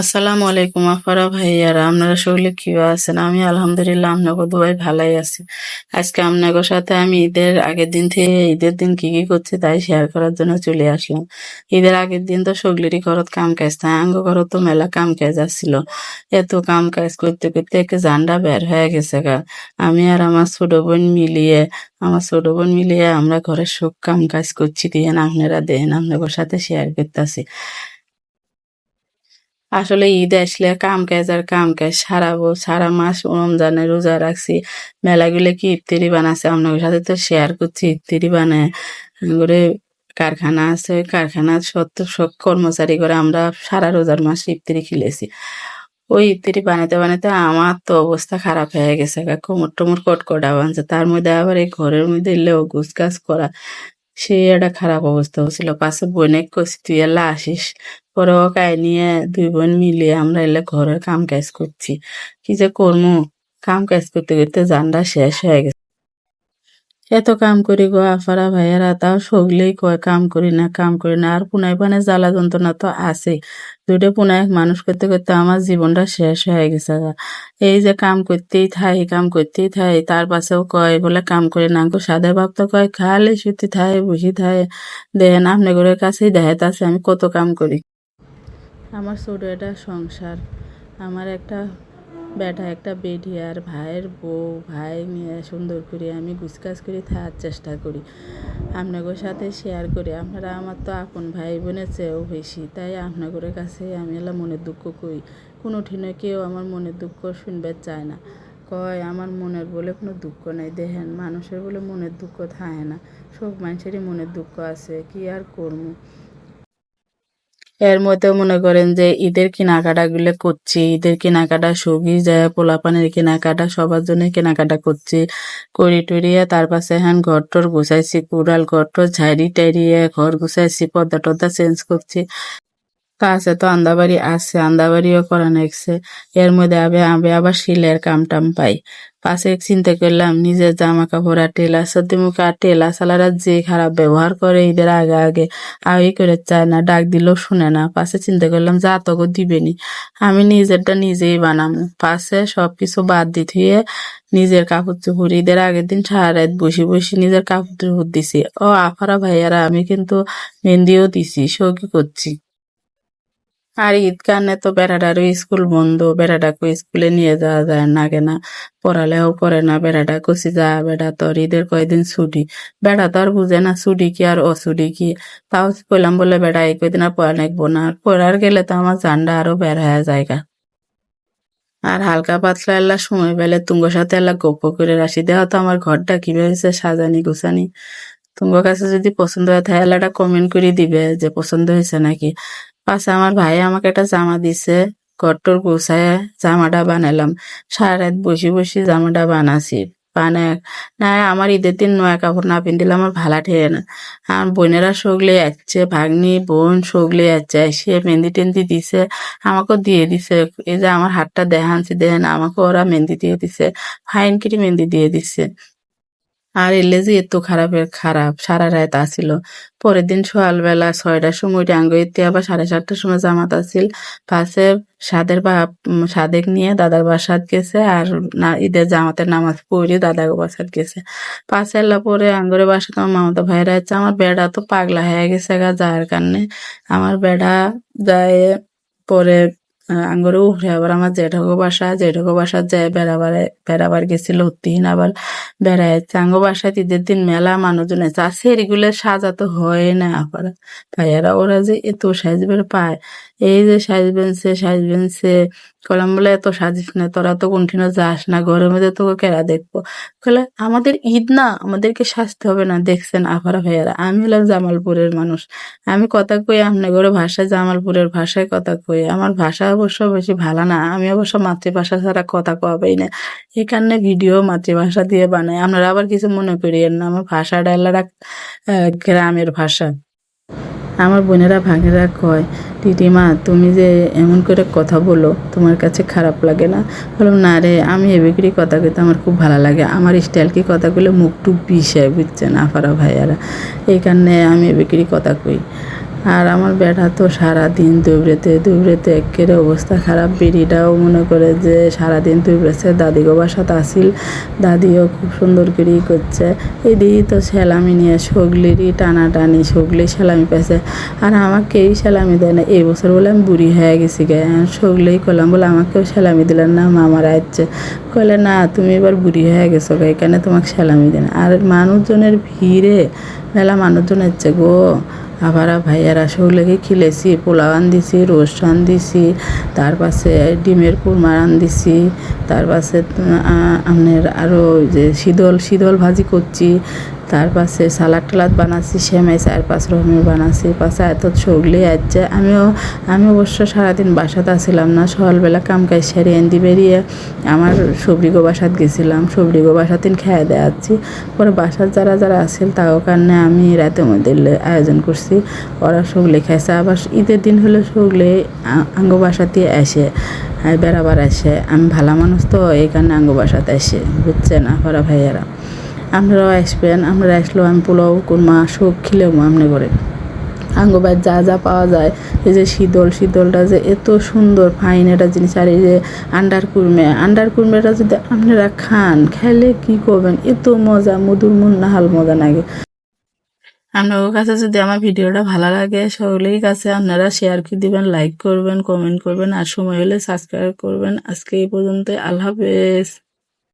আসসালামু আলাইকুম আফারা ভাইয়ারা, আপনারা সকলে কি আছেন? আমি আলহামদুলিল্লাহ আপনাকে দুবাই ভালাই আছি। আজকে আপনাদের সাথে আমি ঈদের আগের দিন থেকে ঈদের দিন কি কি করছি তাই শেয়ার করার জন্য চলে আসলাম। ঈদের আগের দিন তো সগলিরই ঘরত কাম কাজ থাকে আঙ্গ ঘরত তো মেলা কাম কাজ আসছিল। এত কাম কাজ করতে করতে একে জান্ডা বের হয়ে গেছে গা। আমি আর আমার ছোট বোন মিলিয়ে, আমার ছোট বোন মিলিয়ে আমরা ঘরের সব কাম কাজ করছি, দিয়ে আপনারা দেন আপনাদের সাথে শেয়ার করতেছি। আসলে ঈদ আসলে কাম কাজ আর কাম কাজ। সারা সারা মাস রমজানে রোজা রাখছি। মেলাগুলো কি ইফতারি বানাচ্ছে আপনাদের সাথে তো শেয়ার করছি। ইফতারি বানায় করে কারখানা আছে কারখানার সত্য, সব কর্মচারী করে আমরা সারা রোজার মাস ইফতারি খেলেছি। ওই ইফতারি বানাতে বানাতে আমার তো অবস্থা খারাপ হয়ে গেছে। কোমর টোমর কটকটা বানছে। তার মধ্যে আবার এই ঘরের মধ্যে এলেও গুছ গাছ করা। সে একটা খারাপ অবস্থা হচ্ছিল পাশে বোনে কষি তুই এলা আসিস পরে ও কাই নিয়ে দুই বোন মিলিয়ে আমরা এলে ঘরের কাম কাজ করছি। কি যে করব কাম কাজ করতে করতে জানটা শেষ হয়ে গেছে। এত কাম করি গো আফারা ভাইয়ারা, তাও সগলেই কয় কাম করি না, কাম করি না। আর পুনাই পানে জ্বালা যন্ত্রণা তো আছেই। দুইটা পুনাই মানুষ করতে করতে আমার জীবনটা শেষ হয়ে গেছে এই যে কাম করতেই থাই, কাম করতেই থাই, তার পাশেও কয়, বলে কাম করে না সাদা বাপ তো কয়, খালি শুতে থাই, বসে থাই। দেখেন আপনাদের কাছেই দেখাইতাছে আমি কত কাম করি। আমার ছোট একটা সংসার। আমার একটা ব্যাটা একটা বেটি আর ভাইয়ের বউ। ভাই নিয়ে সুন্দর করে আমি গুছকাজ করে থাকার চেষ্টা করি। আপনাদের সাথে শেয়ার করি। আপনারা আমার তো আপন ভাই বোনের চেয়েও বেশি। তাই আপনাদের কাছে আমি এলা মনের দুঃখ করি কোনো ঠিনে কেউ আমার মনের দুঃখ শুনবে চায় না। কয়, আমার মনের বলে কোনো দুঃখ নাই। দেখেন, মানুষের বলে মনের দুঃখ থাকে না। সব মানুষেরই মনের দুঃখ আছে। কি আর করব? এর মধ্যে মনে করেন যে ঈদের কেনাকাটা গুলো করছি, ঈদের কেনাকাটা সবই যায়, পোলাপানের কেনাকাটা, সবার জন্য কেনাকাটা করছি। করি টরিয়া তার পাশে হ্যান ঘর টর গুছাইছি, কুড়াল ঘর টর, ঝাড়ি টাইরিয়ে ঘর গুছাইছি, পর্দা টর্দা চেঞ্জ করছি। কাছে তো আন্দাবাড়ি আছে, আন্দাবাড়িও করা নেকছে। এর মধ্যে আবে আবে আবার শিলের কাম টাম পাই পাশে চিন্তা করলাম, নিজের জামা কাপড় আর টেলার সত্যি মুখে আর টেলার সালারা যে খারাপ ব্যবহার করে ঈদের আগে আগে আগে করে চায় না, ডাক দিলেও শুনে না। পাশে চিন্তা করলাম, যা তোকে দিবেনি। আমি নিজেরটা নিজেই বানাবো পাশে সবকিছু বাদ দিতে হয়ে নিজের কাপড় চোপড় ঈদের আগের দিন সারা রাত বসে বসে নিজের কাপড় চোপড় দিছি। ও আফারা ভাইয়ারা, আমি কিন্তু মেহেন্দিও দিছি সৌকি করছি। আর ঈদ কানে তো বেড়াটারও স্কুল বন্ধ বেড়াটাকে স্কুলে নিয়ে যাওয়া যায় না কেনা। পড়ালেও করে না, বেড়াটা কষি যা বেড়া তোর ঈদের কয়দিন ছুটি। বেড়া তো আর বুঝে না ছুটি কি আর অছুটি কি। তাও কইলাম বলে বেড়া এই কয়দিন আর পড়া লাগবো না। আর পড়ার গেলে তো আমার জানটা আরও বের হয়ে জায়গা আর হালকা পাতলা এলা সময় পেলে তুঙ্গর সাথে এলা গপ্প করে রাশি দেওয়া তো আমার ঘরটা কীভাবে সাজানি গুছানি। তোমার কাছে যদি পছন্দ হয় তাহলে একটা কমেন্ট করে দিবে যে পছন্দ হয়েছে নাকি। পাশে আমার ভাই আমাকে একটা জামা দিছে ঘরটর গুছায় জামাটা বানালাম। সারা রাত বসে বসে জামাটা বানাছি। বানে না আমার ঈদের দিন নয়া কাপড় না পিন্দিলে আমার ভালা ঠেয়ে না। আমার বোনেরা সগলে যাচ্ছে ভাগ্নি, বোন সগলে যাচ্ছে সে মেহেন্দি টেন্দি দিছে, আমাকেও দিয়ে দিছে। এই যে আমার হাতটা দেখানছি, দেখেন আমাকে ওরা মেহেন্দি দিয়ে দিছে, ফাইন কিরি মেহেন্দি দিয়ে দিছে। আর এলে যে এত খারাপের খারাপ, সারা রাত আসিল পরের দিন সকালবেলা ছয়টার সময় ডাঙ্গ এতে আবার সাড়ে সাতটার সময় জামাত আসিল পাশে সাদের বা সাদেক নিয়ে দাদার বাসাত গেছে আর না, ঈদের জামাতের নামাজ পড়ে দাদার বাসাত গেছে। পাশে এলা পরে আঙ্গরে বাসা আমার মামাতো ভাইরা আছে আমার বেড়া তো পাগলা হয়ে গেছে গা যার কারণে। আমার বেড়া যায় পরে আঙ্গরে উঠে আবার আমার জেঠকো বাসা জেঠকো বাসা যায় বেড়াবার বেড়াবার গেছিল উত্তিহীন আবার বেড়াইছে আঙ্গো বাসায় ঈদের দিন মেলা মানুষজন আছে আর সাজা তো হয় না আবার। ভাইয়ারা ওরা যে এত সাজবার পায় এই যে সাজবেন সে সাজবেন সে কলাম বলে, এত সাজিস না, তোরা তো কোনঠিনও যাস না, ঘরের মধ্যে তোকে কেরা দেখব? বলে আমাদের ঈদ না, আমাদেরকে সাজতে হবে না, দেখছেন আফারা ভাইয়ারা, আমি হলাম জামালপুরের মানুষ, আমি কথা কই আপনাদের ভাষায়, জামালপুরের ভাষায় কথা কই, আমার ভাষা অবশ্য বেশি ভালো না, আমি অবশ্য মাতৃভাষা ছাড়া কথা কবেই না এই কারণে ভিডিও মাতৃভাষা দিয়ে বানাই, আপনারা আবার কিছু মনে করিয়েন না, আমার ভাষাটা এলাকা গ্রামের ভাষা। আমার বোনেরা ভাগেরা কয় দিদিমা, তুমি যে এমন করে কথা বলো, তোমার কাছে খারাপ লাগে না? বললাম, না রে, আমি এ বিক্রি কথা কইতে আমার খুব ভালো লাগে। আমার স্টাইল কি কথাগুলো মুখ টুক বিষয়, বুঝছেন, আফারা ভাইয়ারা? এই কারণে আমি এ বিক্রি কথা কই। আর আমার বেটা তো সারাদিন দুবড়েতে দুবড়েতে একের অবস্থা খারাপ। বেরিটাও মনে করে যে সারাদিন দুবড়েছে দাদি গো বাসাতে আসিল। দাদিও খুব সুন্দর করেই করছে। এদিকে তো সেলামি নিয়ে সগলিরই টানাটানি, সগলি সেলামি পেয়েছে। আর আমাকে এই সেলামি দেয় না। এই বছর বলে আমি বুড়ি হয়ে গেছি গে। সগলেই করলাম বলে আমাকেও সেলামি দিলেন না মামার আসছে কইলে না, তুমি এবার বুড়ি হয়ে গেছো গে, এখানে তোমাকে সেলামি দেন আর মানুষজনের ভিড়ে, মেলা মানুষজন হচ্ছে গো। আবার ভাইয়ারা সেগুলোকে খিলেছি, পোলাও আন দিছি রোস্ট আন দিছি তার পাশে ডিমের কুরমা আন দিছি তার পাশে আপনার আরও যে শীতল শীতল ভাজি করছি তার পাশে সালাদ টালাদ বানাচ্ছি, সেমাই, চার পাঁচ রকমের বানাচ্ছি। পাশে এত সগলি আছে আমিও, আমি অবশ্য সারাদিন বাসাতে আসছিলাম না, সকালবেলা কাম কাজ সেরে এন্দি বেরিয়ে আমার সবরিগো বাসাত গেছিলাম। সবরিগো বাসাতিন খেয়ে দেওয়াচ্ছি পরে বাসার যারা যারা আসছিল তাও কারণে আমি রাতের মধ্যে আয়োজন করছি। ওরা সগলি খাইছে। আবার ঈদের দিন হলে সগলি আঙ্গ বাসাতে আসে বেড়াবার আসে। আমি ভালো মানুষ তো, এই কারণে আঙ্গ বাসাতে আসে। বুঝছেন আপারা ভাইয়ারা। আপনারাও আসবেন, আমরা আসলেও আমি পোলাও কুরমা সব খিলেও আমনে করে। আঙ্গবাদ যা যা পাওয়া যায়, এই যে শীতল, শীতলটা যে এত সুন্দর, ফাইন একটা জিনিস, আর এই যে আন্ডার কুর্মে, আন্ডার কুর্মেটা যদি আপনারা খান, খেলে কি করবেন? এত মজা, মধুর মন নাহাল মজা লাগে। আপনাদের কাছে যদি আমার ভিডিওটা ভালো লাগে সকলেই কাছে আপনারা শেয়ার করে দিবেন লাইক করবেন কমেন্ট করবেন, আর সময় হলে সাবস্ক্রাইব করবেন। আজকে এই পর্যন্ত আল্লাহ হাফেজ।